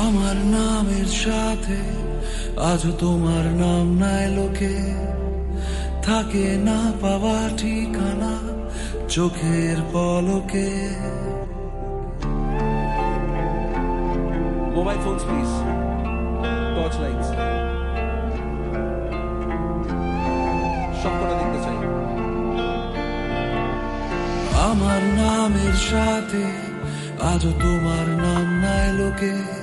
আমার নামের সাথে আজ তোমার নাম নাই লোকে। থাকে না পাওয়া ঠিকানা চোখের পলকে। Lights. সবকটা দেখতে চাই? আমার নামের সাথে আজ তোমার নাম নাই লোকে।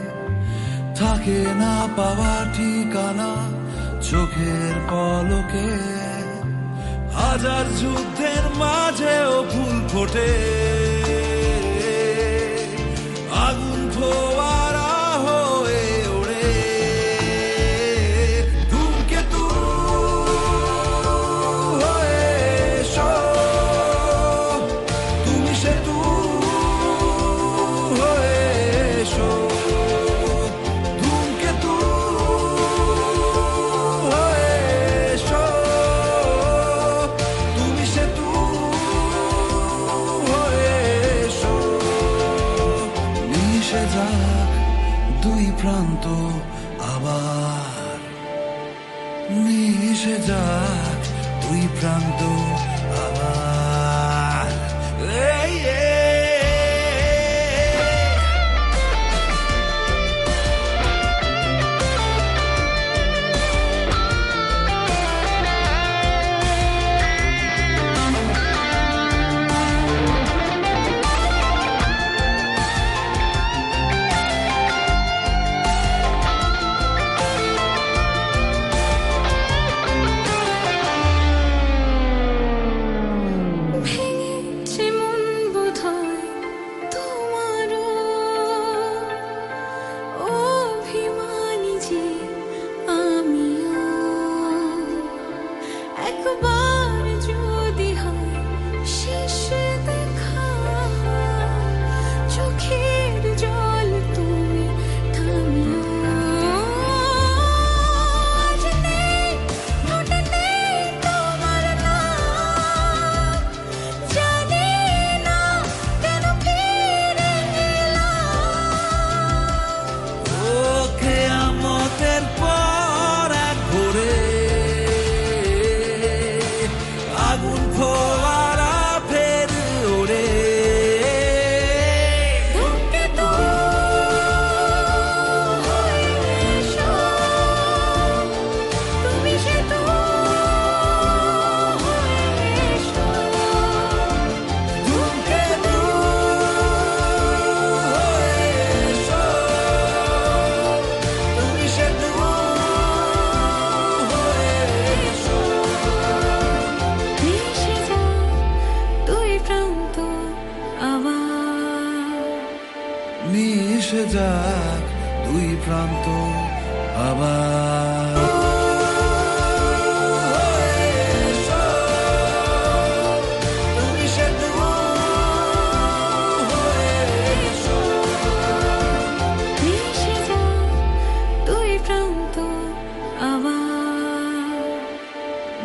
থাকে না পাওয়া ঠিকানা চোখের পলকে। হাজার যুদ্ধের মাঝেও ভুল ফোটে। মিশে যাক দুই প্রান্ত আবার। মিশে যাক দুই প্রান্ত আবার। এই, Come on. মিশে যাক দুই প্রান্ত আবার।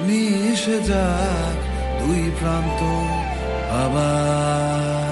মিশে যাক দুই প্রান্ত আবার।